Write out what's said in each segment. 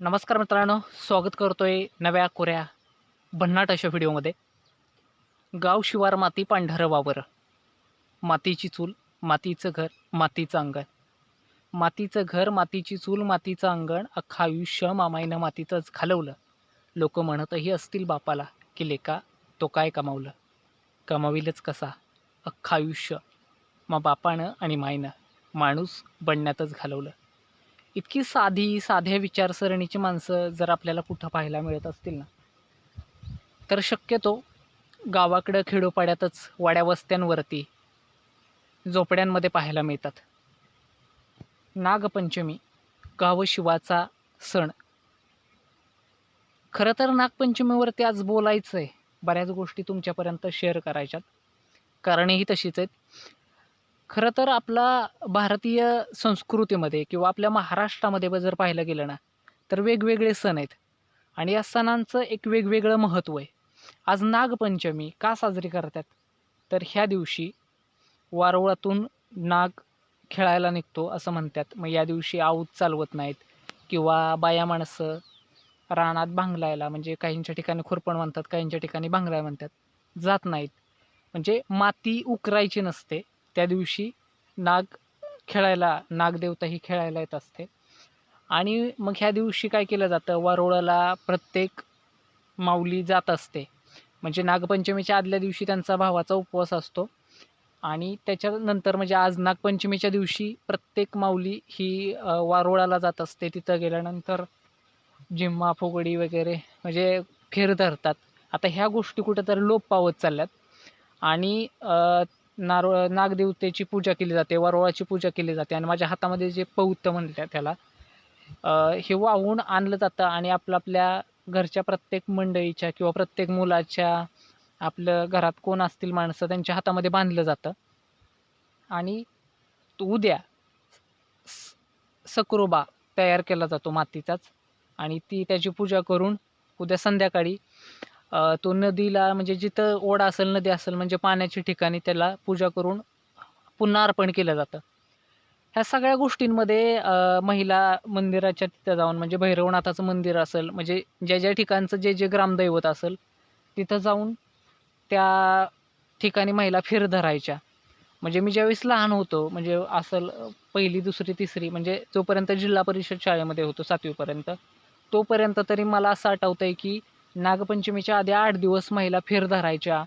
नमस्कार मित्रांनो स्वागत करतोय नव्या कोऱ्या भन्नाट अशा व्हिडिओमध्ये. गाव शिवार माती पांढरं वावर मातीची चूल मातीचं घर मातीचं अंगण. मातीचं घर मातीची चूल मातीचं अंगण अख्खं आयुष्य मामाईनं मातीचंच घालवलं लोक म्हणतही असतील बापाला की लेका तो काय कमावलं? कमाविलच कसा? अख्खं आयुष्य मग बापानं आणि माईनं माणूस बनण्यातच घालवलं. इतकी साधी साध्या विचारसरणीची माणसं जर आपल्याला कुठं पाहायला मिळत असतील ना तर शक्यतो गावाकडं खेडोपाड्यातच वाड्या वस्त्यांवरती झोपड्यांमध्ये पाहायला मिळतात. नागपंचमी गावशिवाचा सण. खरं तर नागपंचमीवरती आज बोलायचं आहे बऱ्याच गोष्टी तुमच्यापर्यंत शेअर करायच्यात. कारणेही तशीच आहेत. खरं तर आपला भारतीय संस्कृतीमध्ये किंवा आपल्या महाराष्ट्रामध्ये जर पाहिलं गेलं ना तर वेगवेगळे सण आहेत. आणि या सणांचं एक वेगवेगळं महत्त्व आहे. आज नागपंचमी का साजरी करतात? तर ह्या दिवशी वारुळातून नाग खेळायला निघतो असं म्हणतात. मग या दिवशी आऊत चालवत नाहीत किंवा बाया माणसं रानात भांगलायला म्हणजे काहींच्या ठिकाणी खुरपण म्हणतात काहींच्या ठिकाणी भांगलाय म्हणतात जात नाहीत. म्हणजे माती उकरायची नसते. त्या दिवशी नाग खेळायला नागदेवता ही खेळायला येत असते. आणि मग ह्या दिवशी काय केलं जातं? वारोळाला प्रत्येक माऊली जात असते. म्हणजे नागपंचमीच्या आदल्या दिवशी त्यांचा भावाचा उपवास असतो. आणि त्याच्यानंतर म्हणजे आज नागपंचमीच्या दिवशी प्रत्येक माऊली ही वारोळाला जात असते. तिथं गेल्यानंतर जिम्मा फुगडी वगैरे म्हणजे फेर धरतात. आता ह्या गोष्टी कुठेतरी लोप पावत चालल्यात. आणि नारळ नागदेवतेची पूजा केली जाते वरोळाची पूजा केली जाते आणि माझ्या हातामध्ये जे पौत्त म्हणतात त्याला हे वाहून आणलं जातं आणि आपलं आपल्या घरच्या प्रत्येक मंडळीच्या किंवा प्रत्येक मुलाच्या आपलं घरात कोण असतील माणसं त्यांच्या हातामध्ये बांधलं जातं. आणि तो उद्या स- सकरोबा तयार केला जातो मातीचाच आणि ती त्याची पूजा करून उद्या संध्याकाळी तो नदीला म्हणजे जिथं ओढा असेल नदी असेल म्हणजे पाण्याच्या ठिकाणी त्याला पूजा करून पुन्हा अर्पण केलं जातं. ह्या सगळ्या गोष्टींमध्ये महिला मंदिराच्या तिथं जाऊन म्हणजे भैरवनाथाचं मंदिर असेल म्हणजे ज्या ज्या ठिकाणचं जे जे ग्रामदैवत असेल तिथं जाऊन त्या ठिकाणी महिला फिर धरायच्या. म्हणजे मी ज्यावेळेस लहान होतो म्हणजे असेल पहिली दुसरी तिसरी म्हणजे जोपर्यंत जिल्हा परिषद शाळेमध्ये होतो सातवीपर्यंत तोपर्यंत तरी मला असं आठवतं आहे की नागपंचमीच्या आधी आठ दिवस महिला फेर धरायच्या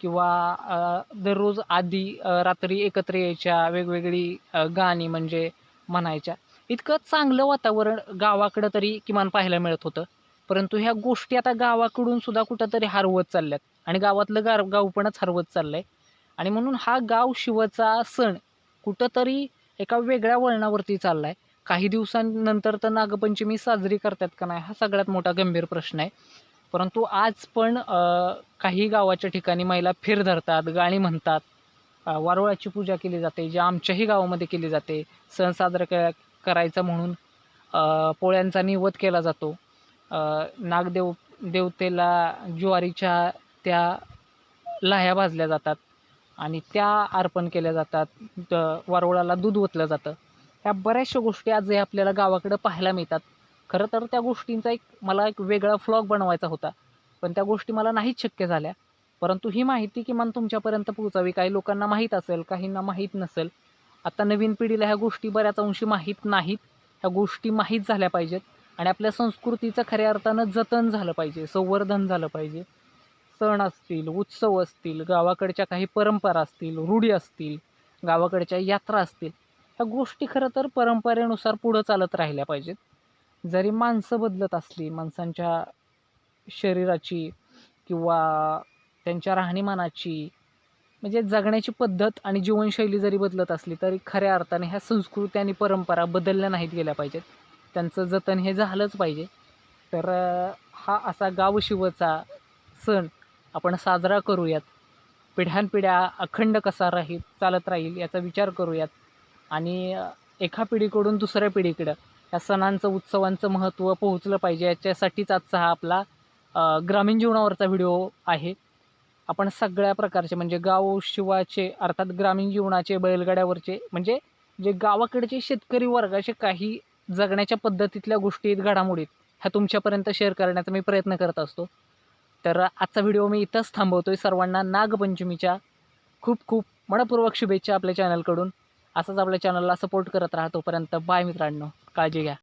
किंवा दररोज आधी रात्री एकत्र यायच्या वेगवेगळी गाणी म्हणजे म्हणायच्या. इतकं चांगलं वातावरण गावाकडं तरी किमान पाहायला मिळत होतं. परंतु ह्या गोष्टी आता गावाकडून सुद्धा कुठंतरी हरवत चालल्यात. आणि गावातलं गाव गावपणच हरवत चाललं आहे आणि म्हणून हा गाव शिवचा सण कुठंतरी एका वेगळ्या वळणावरती चाललाय. काही दिवसांनंतर तर नागपंचमी साजरी करतात का नाही हा सगळ्यात मोठा गंभीर प्रश्न आहे. परंतु आज पण काही गावाच्या ठिकाणी महिला फेर धरतात गाणी म्हणतात. वारुळाची पूजा केली जाते जी आमच्याही गावामध्ये केली जाते. सण साजरा क करायचा म्हणून पोळ्यांचा निवध केला जातो. नागदेव देवतेला ज्वारीच्या त्या लाह्या भाजल्या जातात आणि त्या अर्पण केल्या जातात. वारुळाला दूध ओतलं जातं. ह्या बऱ्याचशा गोष्टी आजही आपल्याला गावाकडं पाहायला मिळतात. खरं तर त्या गोष्टींचा एक मला एक वेगळा फ्लॉग बनवायचा होता. पण त्या गोष्टी मला नाहीच शक्य झाल्या. परंतु ही माहिती किमान तुमच्यापर्यंत पोहोचावी. काही लोकांना माहीत असेल काहींना माहीत नसेल. आता नवीन पिढीला ह्या गोष्टी बऱ्याच अंशी माहीत नाहीत. ह्या गोष्टी माहीत झाल्या पाहिजेत. आणि आपल्या संस्कृतीचं खऱ्या अर्थानं जतन झालं पाहिजे. संवर्धन झालं पाहिजे. सण असतील उत्सव असतील गावाकडच्या काही परंपरा असतील रूढी असतील गावाकडच्या यात्रा असतील. ह्या गोष्टी खरं तर परंपरेनुसार पुढं चालत राहिल्या पाहिजेत. जरी माणसं बदलत असली माणसांच्या शरीराची किंवा त्यांच्या राहणीमानाची म्हणजे जगण्याची पद्धत आणि जीवनशैली जरी बदलत असली तरी खऱ्या अर्थाने ह्या संस्कृती आणि परंपरा बदलल्या नाहीत गेल्या पाहिजेत. त्यांचं जतन हे झालंच पाहिजे. तर हा असा गावशिवचा सण आपण साजरा करूयात. पिढ्यानपिढ्या अखंड कसा राहील चालत राहील याचा विचार करूयात. आणि एका पिढीकडून दुसऱ्या पिढीकडं या सणांचं उत्सवांचं महत्त्व पोहोचलं पाहिजे. याच्यासाठीच आजचा हा आपला ग्रामीण जीवनावरचा व्हिडिओ आहे. आपण सगळ्या प्रकारचे म्हणजे गाव शिवाचे अर्थात ग्रामीण जीवनाचे बैलगाड्यावरचे म्हणजे जे गावाकडचे शेतकरी वर्गाचे काही जगण्याच्या पद्धतीतल्या गोष्टी आहेत घडामोडीत ह्या तुमच्यापर्यंत शेअर करण्याचा मी प्रयत्न करत असतो. तर आजचा व्हिडिओ मी इथंच थांबवतो आहे सर्वांना नागपंचमीच्या खूप खूप मनपूर्वक शुभेच्छा आपल्या चॅनलकडून असंच आपल्या चॅनलला सपोर्ट करत राहा तोपर्यंत. बाय मित्रांनो. काळजी घ्या.